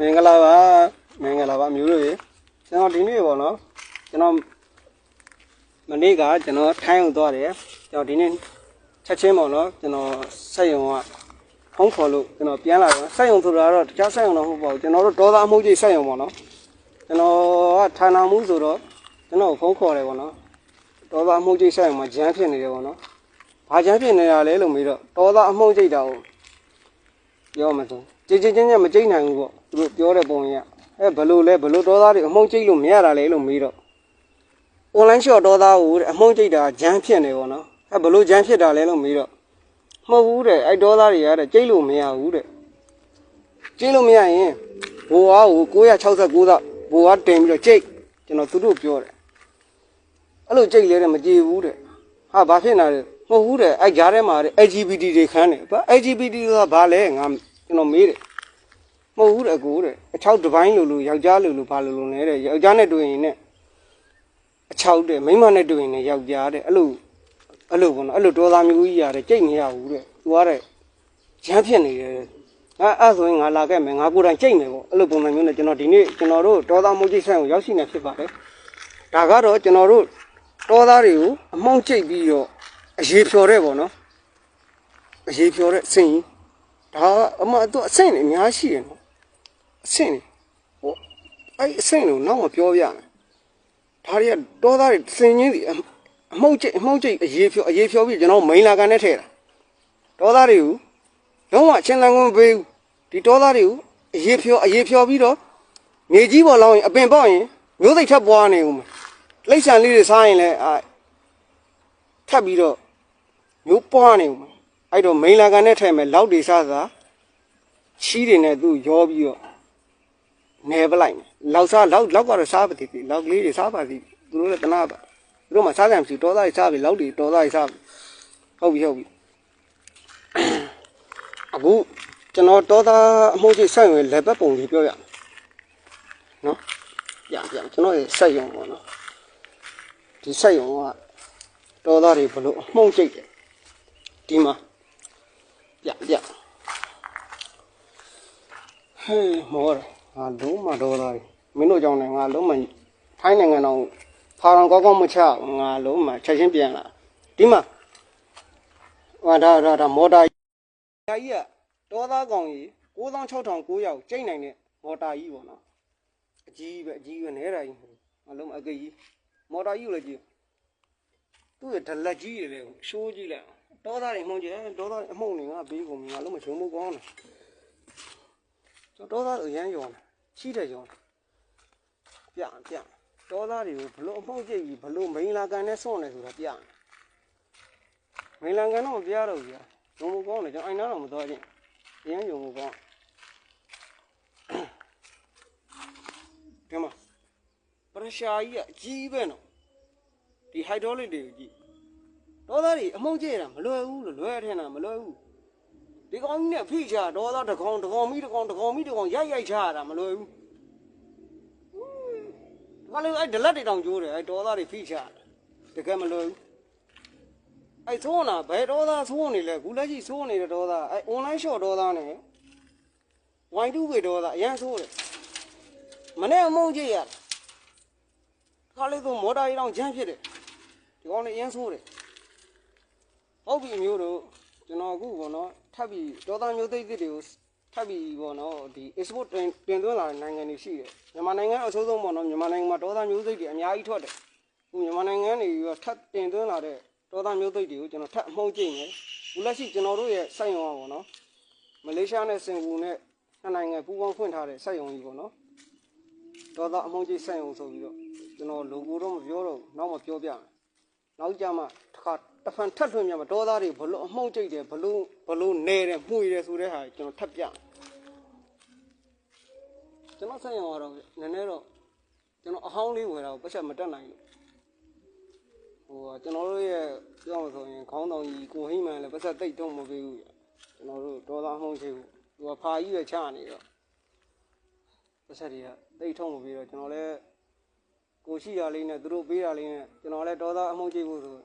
မင်္ဂလာပါမင်္ဂလာပါမျိုးတို့ရေကျွန်တော်ဒီနေ့ပေါ့နော်ကျွန်တော်မနေ့ကကျွန်တော်ထိုင်းအောင်သွားတယ်ကျွန်တော်ဒီနေ့ချက်ချင်းပေါ့နော်ကျွန်တော်စက်ရုံကဖုန်းခေါ်လို့ကျွန်တော်ပြန်လာတော့စက်ရုံဆိုတာတော့တခြားစက်ရုံတော့မဟုတ်ပါဘူးကျွန်တော်တို့ဒေါသအမှုကြီးစက်ရုံပေါ့နော်ကျွန်တော်ကဌာနမှုဆိုတော့ကျွန်တော်ဖုန်းခေါ်တယ်ပေါ့နော်ဒေါသအမှုကြီးစက်ရုံမှာဂျမ်းဖြစ်နေတယ်ပေါ့နော်ဘာဂျမ်းဖြစ်နေတာလဲလို့မေးတော့ဒေါသအမှုကြီးတာကို ပြောမှဆိုကြည်ကြည်ချင်းချင်းမကြိတ်နိုင်ဘူးပေါ့သူတို့ပြောတဲ့ပုံကြီးကအဲဘလို့လဲဘလို့ဒေါသတွေအမုန်းကြိတ်လို့မရတာလေလို့မေးတော့ online short ဒေါသကိုတဲ့အမုန်းကြိတ်တာဂျမ်းဖြစ်နေပေါ့နော်အဲဘလို့ဂျမ်းဖြစ်တာလဲလို့မေးတော့မဟုတ်ဘူးတဲ့အဲဒေါသတွေရတဲ့ကြိတ်လို့မရဘူးတဲ့ကြိတ်လို့မရရင်ဘိုးအားကို969သောဘိုးအားတင်ပြီးတော့ကြိတ်ကျွန်တော်သူတို့ပြောတယ်အဲ့လိုကြိတ်လဲတဲ့မကြည်ဘူးတဲ့ဟာဘာဖြစ်နေလဲ မဟုတ်ဘူးတဲ့အဲကြားထဲမှာတဲ့ LGBT တွေခန်းတယ်ဘာ LGBT ဆိုတာဘာလဲငါကျွန်တော်မေးတယ်မဟုတ်ဘူးတဲ့အကိုတဲ့အချောက်တစ်ပိုင်းလိုလိုယောက်ျားလိုလိုဘာလိုလိုလဲတဲ့ယောက်ျားနဲ့တွေ့ရင်နဲ့အချောက်တဲ့မိန်းမနဲ့တွေ့ရင်လည်းယောက်ျားတဲ့အဲ့လိုအဲ့လိုပေါ့နော်အဲ့လိုဒေါသမျိုးကြီးရတယ်ကြိတ်မရဘူးတဲ့သူကတဲ့ရမ်းဖြစ်နေတယ်တဲ့ငါအဲ့ဆိုရင်ငါလာခဲ့မယ်ငါကိုယ်တိုင်ကြိတ်မယ်ပေါ့အဲ့လိုပုံစံမျိုးနဲ့ကျွန်တော်ဒီနေ့ကျွန်တော်တို့ဒေါသမှုကြီးဆိုင်ကိုရောက်ရှိနေဖြစ်ပါတယ်ဒါကတော့ကျွန်တော်တို့ဒေါသတွေကိုအမောင့်ကြိတ်ပြီးတော့ အရေးဖြော်တဲ့ပေါ့နော်အရေးဖြော်တဲ့စင်ကြီးဒါအမတော့အဆင့်တွေအများရှိရနော်အဆင့်တွေဟိုအဲ့အဆင့်ကိုနောက်မှပြောပြမယ်ဒါတွေကဒေါသတွေစင်ကြီးတွေအမှုတ်ကြိတ်အမှုတ်ကြိတ်အရေးဖြော်အရေးဖြော်ပြီးကျွန်တော်မိန်လာကန်နဲ့ထဲတာဒေါသတွေကိုလုံးဝအချင်းတန်ခွင့်ပေးဘူးဒီဒေါသတွေကိုအရေးဖြော်အရေးဖြော်ပြီးတော့နေကြီးပေါ်လောင်းရင်အပင်ပေါက်ရင်မျိုးစိတ်ထပ်ပွားနေဦးမယ်လိမ့်ဆန်လေးတွေစားရင်လည်းအာထပ်ပြီးတော့ မျိုးပွားနေဦးမယ်အဲ့တော့မိန်လာကန်နဲ့ထဲမယ်လောက်တွေစားစားချီးတွေနဲ့သူ့ရောပြီးတော့နေပလိုက်မယ်လောက်စားလောက်လောက်ကတော့စားပါသေးတယ်လောက်ကလေးတွေစားပါသေးသူတို့လည်းတနာပါသူတို့မှစားကြမှရှိတော်သားတွေစားပြီလောက်တွေတော်သားတွေစားပြီဟုတ်ပြီဟုတ်ပြီအခုကျွန်တော်တော်သားအမှုကြီးဆိုင်ဝင်လက်ပတ်ပုံလေးပြောရမယ်နော်ပြပြကျွန်တော်ရဲ့စိုက်ရုံပေါ့နော်ဒီစိုက်ရုံကတော်သားတွေဘလို့အမှုန့်ကြိတ်တယ် ဒီမှာပြပြဟေးမောတယ်ငါလုံးမတော်သားတွေမင်းတို့ကြောင့်လည်းငါလုံးမထိုင်းနိုင်ငံတော်ဖာတော်ကောင်းကောင်းမချငါလုံးမချက်ချင်းပြန်လာဒီမှာဟာဒါဒါဒါမော်တာကြီးကဒေါသကောင်ကြီး96,900ကျိတ်နိုင်တဲ့မော်တာကြီးပေါ့နော်အကြီးပဲအကြီးပဲနဲတာကြီးအလုံးအကကြီးမော်တာကြီးကိုလည်းကြည့်သူ့ရဲ့ဒလက်ကြီးတွေလည်းရှိုးကြည့်လိုက် ဒေါသတွေမှုန်ကြည့်ဒေါသအမှုန်တွေငါဘေးကုန်ငါလုံးမချုံမကောင်းတယ်ဒေါသအရန်ရောင်းချိတယ်ရောင်းပြပြဒေါသတွေကိုဘလို့အမှုန်ကြည့်ပြီးဘလို့မိန်လာကန်နဲ့စွန့်နေဆိုတာပြမိန်လာကန်တော့မပြတော့ဘူးကြာဂျုံမကောင်းတယ်ကျွန်တော်အိုင်နာတော့မသွားချင်းအရန်ဂျုံမကောင်းဒီမှာပရရှာကြီးကအကြီးပဲနော်ဒီဟိုက်ဒရိုလစ်တွေကိုကြည့် ဒေါသတွေအမှုန့်ကျဲတာမလွယ်ဘူးလို့လွယ်ထင်တာမလွယ်ဘူးဒီကောင်ကြီးနဲ့ဖိချဒေါသတကောင်တကောင်မီတကောင်တကောင်မီတကောင်ရိုက်ရိုက်ချရတာမလွယ်ဘူးဘာလို့အဲ့ဒလက်တွေတောင်ကျိုးတယ်အဲ့ဒေါသတွေဖိချတကယ်မလွယ်ဘူးအဲ့သိုးနာဘယ်ဒေါသသိုးနေလဲခုလက်ရှိသိုးနေတဲ့ဒေါသအဲ့ online short ဒေါသနဲ့ Y2 ပဲဒေါသအရန်သိုးတယ်မနေ့အမုန်းကြည့်ရခါလေးဆိုမော်တာကြီးတောင်ဂျမ်းဖြစ်တယ်ဒီကောင်လေးအရန်သိုးတယ် ဟုတ်ပြီမျိုးတို့ကျွန်တော်အခုပေါ့နော်ထပ်ပြီးဒေါသမျိုးသိပ်သစ်တွေကိုထပ်ပြီးပေါ့နော်ဒီ export တင်တင်သွင်းလာတဲ့နိုင်ငံတွေရှိတယ်မြန်မာနိုင်ငံအဆိုးဆုံးပေါ့နော်မြန်မာနိုင်ငံမှာဒေါသမျိုးသိပ်တွေအများကြီးထွက်တယ်အခုမြန်မာနိုင်ငံနေပြီးတော့ထပ်တင်သွင်းလာတဲ့ဒေါသမျိုးသိပ်တွေကိုကျွန်တော်ထပ်အမှုန်းကြည့်မယ်အခုလက်ရှိကျွန်တော်တို့ရဲ့စိုက်ရုံကပေါ့နော်မလေးရှားနဲ့စင်ကာပူနဲ့နှစ်နိုင်ငံပူးပေါင်းဖွင့်ထားတဲ့စိုက်ရုံကြီးပေါ့နော်ဒေါသအမှုန်းကြည့်စိုက်ရုံဆိုပြီးတော့ကျွန်တော် logo တော့မပြောတော့ဘူးနောက်မှပြောပြမယ်နောက်ကြမှာတစ်ခါ တစ်ဖန်ထပ်ထွင်မြမှာဒေါသတွေဘလို့အမှုန့်ကြိတ်တယ်ဘလို့ဘလို့နေတယ်မှုရတယ်ဆိုတဲ့ဟာကျွန်တော်ထပ်ပြကျွန်တော်ဆက်ရအောင်တော့နည်းနည်းတော့ကျွန်တော်အဟောင်းလေးဝယ်တာကိုပတ်ချက်မတက်နိုင်လို့ဟိုကျွန်တော်တို့ရဲ့ပြောမှဆိုရင်ခေါင်းတောင်ကြီးကိုဟိမှန်လည်းပတ်ချက်တိတ်တော့မပေးဘူးကျွန်တော်တို့ဒေါသအမှုန့်ရှိဘူးသူကဖာကြီးပဲချနေတော့ပတ်ချက်တွေကတိတ်ထုံးမပေးတော့ကျွန်တော်လည်းကိုရှိရလေးနဲ့သူတို့ပေးရလေးနဲ့ကျွန်တော်လည်းဒေါသအမှုန့်ကြည့်ဖို့ဆို